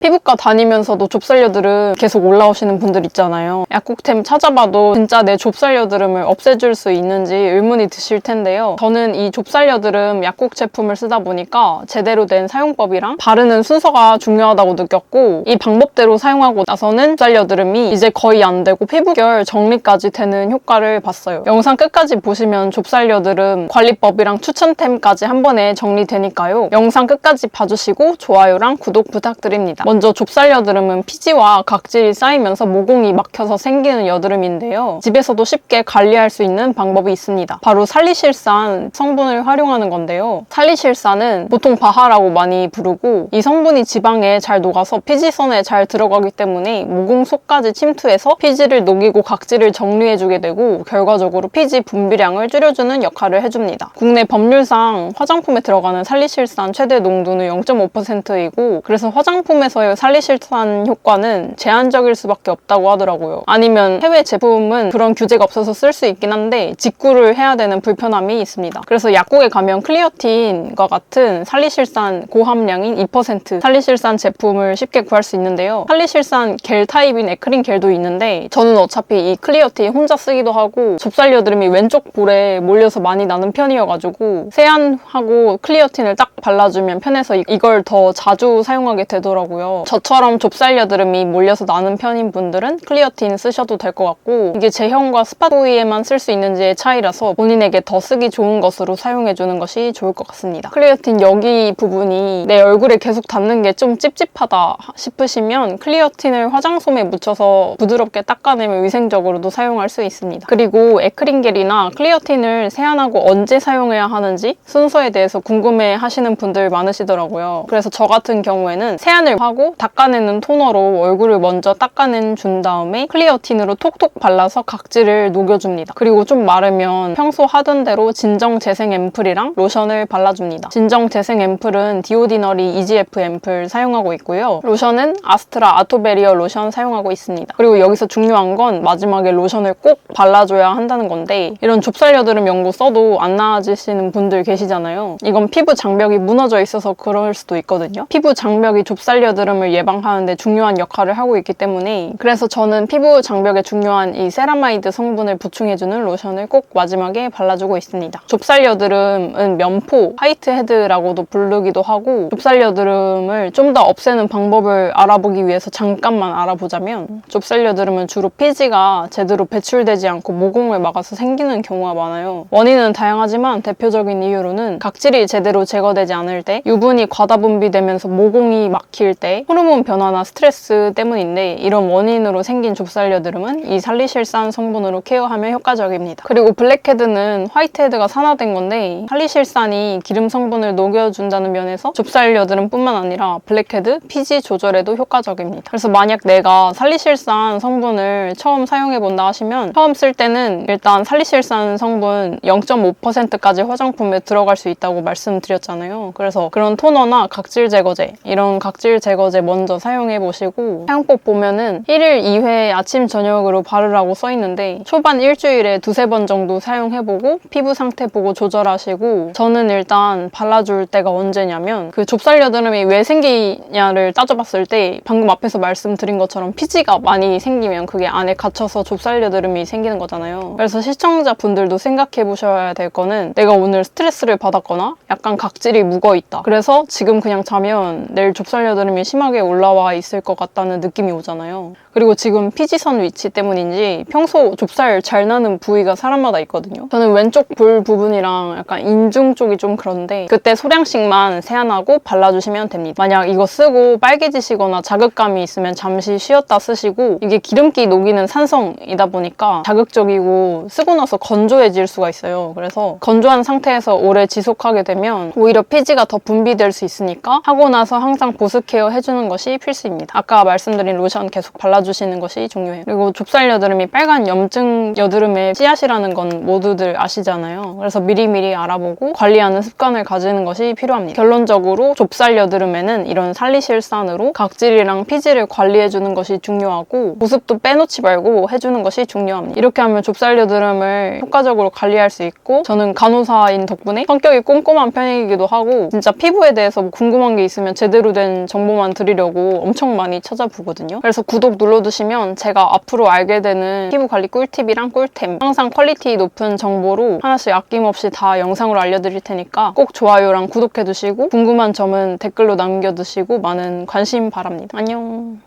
피부과 다니면서도 좁쌀여드름 계속 올라오시는 분들 있잖아요. 약국템 찾아봐도 진짜 내 좁쌀여드름을 없애줄 수 있는지 의문이 드실 텐데요. 저는 이 좁쌀여드름 약국 제품을 쓰다 보니까 제대로 된 사용법이랑 바르는 순서가 중요하다고 느꼈고 이 방법대로 사용하고 나서는 좁쌀여드름이 이제 거의 안 되고 피부결 정리까지 되는 효과를 봤어요. 영상 끝까지 보시면 좁쌀여드름 관리법이랑 추천템까지 한 번에 정리되니까요. 영상 끝까지 봐주시고 좋아요랑 구독 부탁드립니다. 먼저 좁쌀 여드름은 피지와 각질이 쌓이면서 모공이 막혀서 생기는 여드름인데요. 집에서도 쉽게 관리할 수 있는 방법이 있습니다. 바로 살리실산 성분을 활용하는 건데요. 살리실산은 보통 바하라고 많이 부르고 이 성분이 지방에 잘 녹아서 피지선에 잘 들어가기 때문에 모공 속까지 침투해서 피지를 녹이고 각질을 정리해주게 되고 결과적으로 피지 분비량을 줄여주는 역할을 해줍니다. 국내 법률상 화장품에 들어가는 살리실산 최대 농도는 0.5%이고 그래서 화장품에서 의 살리실산 효과는 제한적일 수밖에 없다고 하더라고요. 아니면 해외 제품은 그런 규제가 없어서 쓸 수 있긴 한데 직구를 해야 되는 불편함이 있습니다. 그래서 약국에 가면 클리어틴과 같은 살리실산 고함량인 2% 살리실산 제품을 쉽게 구할 수 있는데요. 살리실산 겔 타입인 에크린 겔도 있는데 저는 어차피 이 클리어틴 혼자 쓰기도 하고 좁쌀 여드름이 왼쪽 볼에 몰려서 많이 나는 편이어가지고 세안하고 클리어틴을 딱 발라주면 편해서 이- 이걸 더 자주 사용하게 되더라고요. 저처럼 좁쌀 여드름이 몰려서 나는 편인 분들은 클리어틴 쓰셔도 될 것 같고 이게 제형과 스팟 부위에만 쓸 수 있는지의 차이라서 본인에게 더 쓰기 좋은 것으로 사용해주는 것이 좋을 것 같습니다. 클리어틴 여기 부분이 내 얼굴에 계속 닿는 게 좀 찝찝하다 싶으시면 클리어틴을 화장솜에 묻혀서 부드럽게 닦아내면 위생적으로도 사용할 수 있습니다. 그리고 에크린겔이나 클리어틴을 세안하고 언제 사용해야 하는지 순서에 대해서 궁금해 하시는 분들 많으시더라고요. 그래서 저 같은 경우에는 세안을 하고 닦아내는 토너로 얼굴을 먼저 닦아낸 준 다음에 클리어 틴으로 톡톡 발라서 각질을 녹여줍니다. 그리고 좀 마르면 평소 하던 대로 진정 재생 앰플이랑 로션을 발라줍니다. 진정 재생 앰플은 디오디너리 EGF 앰플 사용하고 있고요. 로션은 아스트라 아토베리어 로션 사용하고 있습니다. 그리고 여기서 중요한 건 마지막에 로션을 꼭 발라줘야 한다는 건데 이런 좁쌀 여드름 연고 써도 안 나아지시는 분들 계시잖아요. 이건 피부 장벽이 무너져 있어서 그럴 수도 있거든요. 피부 장벽이 좁쌀 여드름을 예방하는데 중요한 역할을 하고 있기 때문에 그래서 저는 피부 장벽에 중요한 이 세라마이드 성분을 보충해주는 로션을 꼭 마지막에 발라주고 있습니다. 좁쌀 여드름은 면포, 화이트 헤드라고도 부르기도 하고 좁쌀 여드름을 좀 더 없애는 방법을 알아보기 위해서 잠깐만 알아보자면 좁쌀 여드름은 주로 피지가 제대로 배출되지 않고 모공을 막아서 생기는 경우가 많아요. 원인은 다양하지만 대표적인 이유로는 각질이 제대로 제거되지 않을 때, 유분이 과다 분비되면서 모공이 막힐 때, 호르몬 변화나 스트레스 때문인데 이런 원인으로 생긴 좁쌀여드름은 이 살리실산 성분으로 케어하면 효과적입니다. 그리고 블랙헤드는 화이트헤드가 산화된 건데 살리실산이 기름 성분을 녹여준다는 면에서 좁쌀여드름뿐만 아니라 블랙헤드, 피지 조절에도 효과적입니다. 그래서 만약 내가 살리실산 성분을 처음 사용해본다 하시면 처음 쓸 때는 일단 살리실산 성분 0.5%까지 화장품에 들어갈 수 있다고 말씀드렸잖아요. 그래서 그런 토너나 각질 제거제 이런 각질 제거제 먼저 사용해 보시고 사용법 보면은 1일 2회 아침 저녁으로 바르라고 써 있는데 초반 일주일에 두세 번 정도 사용해 보고 피부 상태 보고 조절하시고 저는 일단 발라줄 때가 언제냐면 그 좁쌀 여드름이 왜 생기냐를 따져봤을 때 방금 앞에서 말씀드린 것처럼 피지가 많이 생기면 그게 안에 갇혀서 좁쌀 여드름이 생 기는 거잖아요. 그래서 시청자분들도 생각해 보셔야 될 거는 내가 오늘 스트레스를 받았거나 약간 각질이 묵어 있다. 그래서 지금 그냥 자면 내일 좁쌀 여드름이 심하게 올라와 있을 것 같다는 느낌이 오잖아요. 그리고 지금 피지선 위치 때문인지 평소 좁쌀 잘 나는 부위가 사람마다 있거든요. 저는 왼쪽 볼 부분이랑 약간 인중 쪽이 좀 그런데 그때 소량씩만 세안하고 발라주시면 됩니다. 만약 이거 쓰고 빨개지시거나 자극감이 있으면 잠시 쉬었다 쓰시고 이게 기름기 녹이는 산성이다 보니까 자극적이고 쓰고 나서 건조해질 수가 있어요. 그래서 건조한 상태에서 오래 지속하게 되면 오히려 피지가 더 분비될 수 있으니까 하고 나서 항상 보습 케어 해주는 것이 필수입니다. 아까 말씀드린 로션 계속 발라주시는 것이 중요해요. 그리고 좁쌀 여드름이 빨간 염증 여드름의 씨앗이라는 건 모두들 아시잖아요. 그래서 미리미리 알아보고 관리하는 습관을 가지는 것이 필요합니다. 결론적으로 좁쌀 여드름에는 이런 살리실산으로 각질이랑 피지를 관리해주는 것이 중요하고 보습도 빼놓지 말고 해주는 것이 중요합니다. 이렇게 하면 좁쌀 여드름을 효과적으로 관리할 수 있고 저는 간호사인 덕분에 성격이 꼼꼼한 편이기도 하고 진짜 피부에 대해서 뭐 궁금한 게 있으면 제대로 된 정보만 드리려고 엄청 많이 찾아보거든요. 그래서 구독 눌러두시면 제가 앞으로 알게 되는 피부 관리 꿀팁이랑 꿀템 항상 퀄리티 높은 정보로 하나씩 아낌없이 다 영상으로 알려드릴 테니까 꼭 좋아요랑 구독해두시고 궁금한 점은 댓글로 남겨두시고 많은 관심 바랍니다. 안녕.